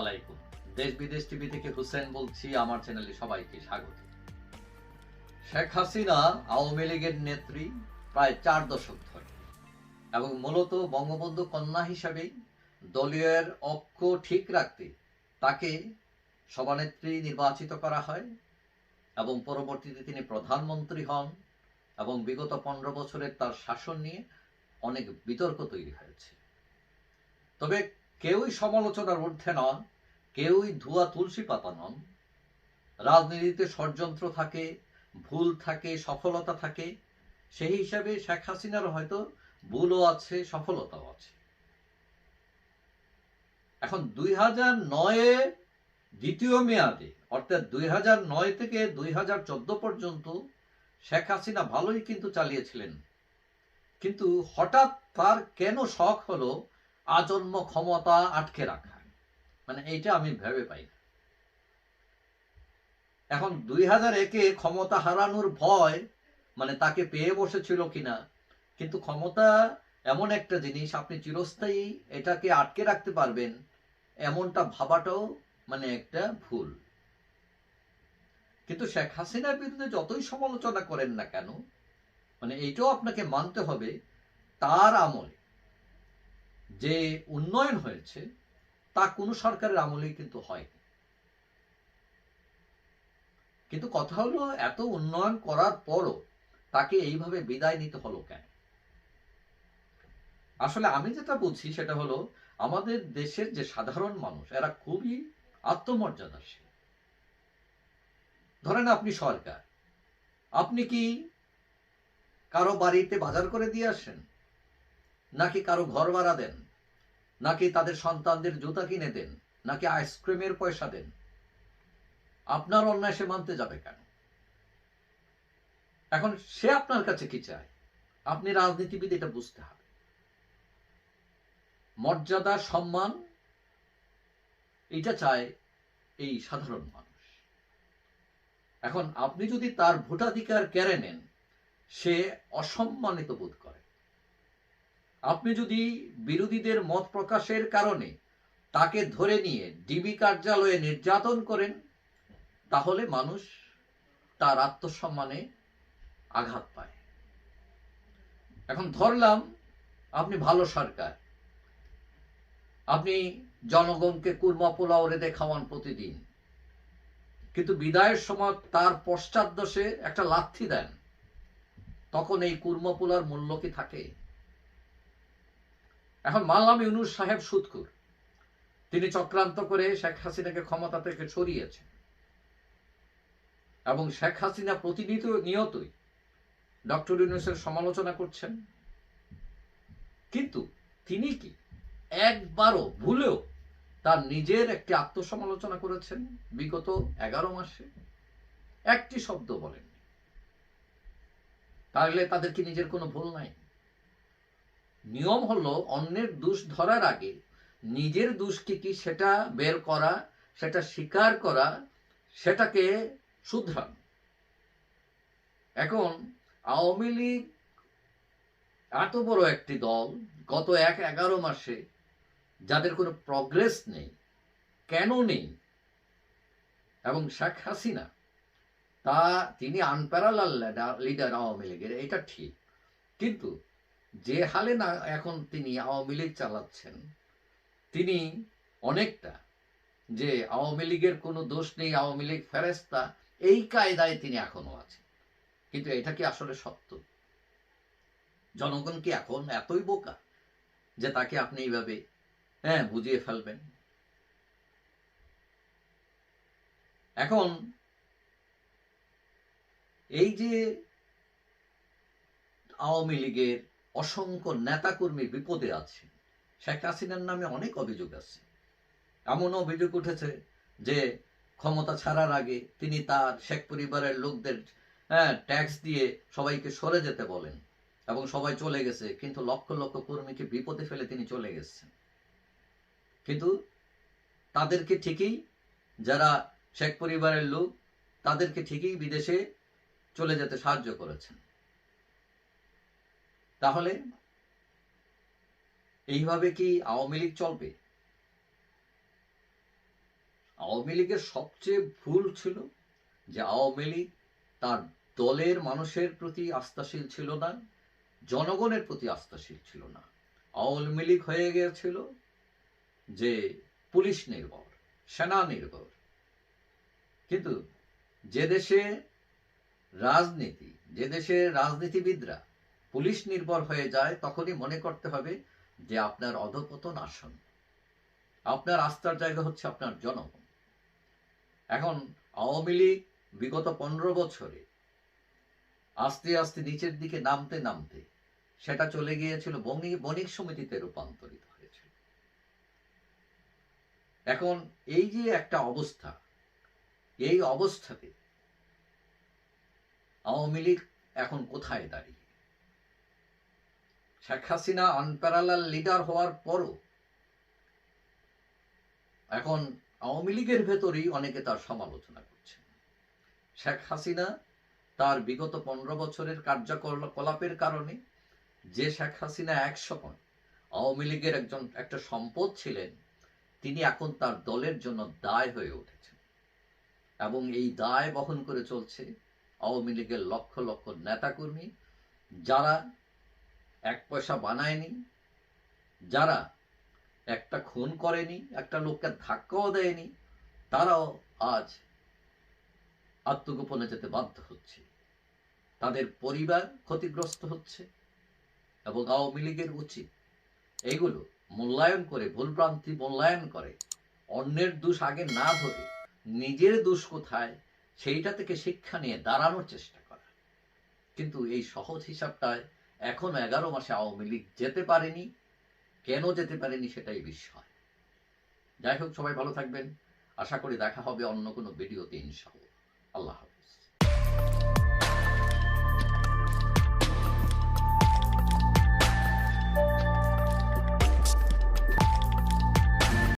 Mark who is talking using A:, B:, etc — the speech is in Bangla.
A: আলাইকুম দেশ বিদেশ টিভি থেকে হুসেন বলছি, আমার চ্যানেলে সবাইকে স্বাগত। শেখ হাসিনা আওয়ামী লীগের নেত্রী প্রায় চার দশক ধরে এবং মূলত বঙ্গবন্ধু কন্যা হিসাবেই দলীয়ের অক্ষ ঠিক রাখতে তাকে সভানেত্রী নির্বাচিত করা হয় এবং পরবর্তীতে তিনি প্রধানমন্ত্রী হন এবং বিগত পনেরো বছরের তার শাসন নিয়ে অনেক বিতর্ক তৈরি হয়েছে। তবে কেউই সমালোচনার ঊর্ধ্বে নন, কেউই ধুয়া তুলসী পাতা নন। রাজনীতিতে ষড়যন্ত্র থাকে, ভুল থাকে, সফলতা থাকে। সেই হিসাবে শেখ হাসিনার হয়তো ভুলও আছে, সফলতাও আছে। এখন দুই হাজার নয়ে দ্বিতীয় মেয়াদে, অর্থাৎ দুই হাজার নয় থেকে দুই হাজার চোদ্দ পর্যন্ত শেখ হাসিনা ভালোই কিন্তু চালিয়েছিলেন। কিন্তু হঠাৎ তার কেন শখ হলো আজন্ম ক্ষমতা আটকে রাখা। মানে এইটা আমি ভেবে পাই এখন দুই হাজার একে ক্ষমতা হারানোর ভয় মানে তাকে পেয়ে বসেছিল কিনা, কিন্তু ক্ষমতা এমন একটা জিনিস, আপনি চিরস্থায়ী এটাকে আটকে রাখতে পারবেন, এমনটা ভাবাটাও মানে একটা ভুল। কিন্তু শেখ হাসিনার বিরুদ্ধে যতই সমালোচনা করেন না কেন মানে এইটাও আপনাকে মানতে হবে, তার আমলে যে উন্নয়ন হয়েছে, তা কোনো সরকারের আমলেই কিন্তু হয় কিন্তু কথা হলো, এত উন্নয়ন করার পরও তাকে এইভাবে বিদায় নিতে হলো কেন? আসলে আমি যেটা বুঝছি সেটা হলো, আমাদের দেশের যে সাধারণ মানুষ, এরা খুবই আত্মমর্যাদাশীল। ধরেন আপনি সরকার, আপনি কি কারও বাড়িতে বাজার করে দিয়ে আসেন? নাকি কারও ঘর ভাড়া দেন? নাকি তাদের সন্তানদের জুতা কিনে দেন? নাকি আইসক্রিমের পয়সা দেন? আপনার অন্যায় সে মানতে যাবে কেন? এখন সে আপনার কাছে কি চায়? আপনি রাজনীতিবিদ, এটা বুঝতে হবে। মর্যাদা, সম্মান, এটা চায় এই সাধারণ মানুষ। এখন আপনি যদি তার ভোটাধিকার কেড়ে নেন, সে অসম্মানিত বোধ করে। আপনি যদি বিরোধীদের মত প্রকাশের কারণে তাকে ধরে নিয়ে ডিবি কার্যালয়ে নির্যাতন করেন, তাহলে মানুষ তার আত্মসম্মানে আঘাত পায়। এখন ধরলাম আপনি ভালো সরকার। আপনি জনগণকে কুরমা পোলাও রেঁধে খাওয়ান প্রতিদিন। কিন্তু বিদায়ের সময় তার পশ্চাৎদশে একটা লাথি দেন। তখন এই কুরমা পোলার মূল্য কি থাকে? এখন মানলাম ইউনুস সাহেব সুদকুর তিনি চক্রান্ত করে শেখ হাসিনাকে ক্ষমতা থেকে সরিয়েছেন। এবং শেখ হাসিনা প্রতিনিয়ত নিয়তই ডক্টর ইউনুসের সমালোচনা করছেন। কিন্তু তিনি কি একবারও ভুলেও তার নিজের একটি আত্মসমালোচনা করেছেন বিগত এগারো মাসে? একটি শব্দ বলেন তাহলে তাদের কি নিজের কোনো ভুল নাই? নিয়ম হলো অন্যের দোষ ধরার আগে নিজের দোষ কি কি সেটা বের করা, সেটা স্বীকার করা, সেটাকে শুধরান। এখন আওয়ামী লীগ এত বড় একটি দল গত এক এগারো মাসে যাদের কোনো প্রগ্রেস নেই, কেন নেই? এবং শেখ হাসিনা, তা তিনি আনপ্যারালাল লিডার আওয়ামী লীগের, এটা ঠিক। কিন্তু যে হালে না এখন তিনি আওয়ামী লীগ চালাচ্ছেন, তিনি অনেকটা যে আওয়ামী লীগের কোনো দোষ নেই, আওয়ামী লীগ ফেরেস্তা এই কায়দায় তিনি এখনও আছেন। কিন্তু এটা কি আসলে সত্য? জনগণ কি এখন এতই বোকা যে তাকে আপনি এইভাবে হ্যাঁ বুঝিয়ে ফেলবেন? এখন এই যে আওয়ামী লীগের অসংখ্য নেতাকর্মী বিপদে আছে। শেখ হাসিনার নামে অনেক অভিযোগ আছে। এমন অভিযোগ উঠেছে যে ক্ষমতা ছাড়ার আগে তিনি তার শেখ পরিবারের লোকদের হ্যাঁ ট্যাক্স দিয়ে সবাইকে সরে যেতে বলেন এবং সবাই চলে গেছে, কিন্তু লক্ষ লক্ষ কর্মীকে বিপদে ফেলে তিনি চলে গেছেন। কিন্তু তাদেরকে ঠিকই যারা শেখ পরিবারের লোক, তাদেরকে ঠিকই বিদেশে চলে যেতে সাহায্য করেছেন। তাহলে এইভাবে কি আওয়ামী লীগ চলবে? আওয়ামী লীগের সবচেয়ে ভুল ছিল যে আওয়ামী লীগ তার দলের মানুষের প্রতি আস্থাশীল ছিল না, জনগণের প্রতি আস্থাশীল ছিল না। আওয়ামী লীগ হয়ে গিয়েছিল যে পুলিশ নির্ভর, সেনা নির্ভর। কিন্তু যে দেশে রাজনীতি, যে দেশে রাজনীতিবিদরা পুলিশ নির্ভর হয়ে যায়, তখনই মনে করতে হবে যে আপনার অধপতন আসন। আপনার আস্থার জায়গা হচ্ছে আপনার জনগণ। এখন আওয়ামী লীগ বিগত পনেরো বছরে আস্তে আস্তে নিচের দিকে নামতে নামতে সেটা চলে গিয়েছিল, বণিক বণিক সমিতিতে রূপান্তরিত হয়েছিল। এখন এই যে একটা অবস্থা, এই অবস্থাতে আওয়ামী লীগ এখন কোথায় দাঁড়িয়ে? শেখ হাসিনা আনপ্যারালাল লিডার হওয়ার পরও এখন আওয়ামী লীগের ভেতরেই অনেকে তার সমালোচনা করছে শেখ হাসিনা তার বিগত পনেরো বছরের কার্যকলাপের কারণে যে শেখ হাসিনা এক সময় আওয়ামী লীগের একজন, একটা সম্পদ ছিলেন, তিনি এখন তার দলের জন্য দায় হয়ে উঠেছেন। এবং এই দায় বহন করে চলছে আওয়ামী লীগের লক্ষ লক্ষ নেতাকর্মী যারা এক পয়সা বানায়নি, যারা একটা খুন করেনি, একটা লোককে ধাক্কাও দেয়নি, তারাও আজ আত্মগোপনে যেতে বাধ্য হচ্ছে। তাদের পরিবার ক্ষতিগ্রস্ত হচ্ছে এবং আওয়ামী লীগের উচিত এইগুলো মূল্যায়ন করে, ভুলভ্রান্তি মূল্যায়ন করে। অন্যের দোষ আগে না ধরে নিজের দোষ কোথায়, সেইটা থেকে শিক্ষা নিয়ে দাঁড়ানোর চেষ্টা করা। কিন্তু এই সহজ হিসাবটায় এখনও এগারো মাসে আওয়ামী লীগ যেতে পারেনি, কেন যেতে পারেনি সেটাই বিষয়। যাই হোক, সবাই ভালো থাকবেন। আশা করি দেখা হবে অন্য কোনো ভিডিওতে ইনশাল্লাহ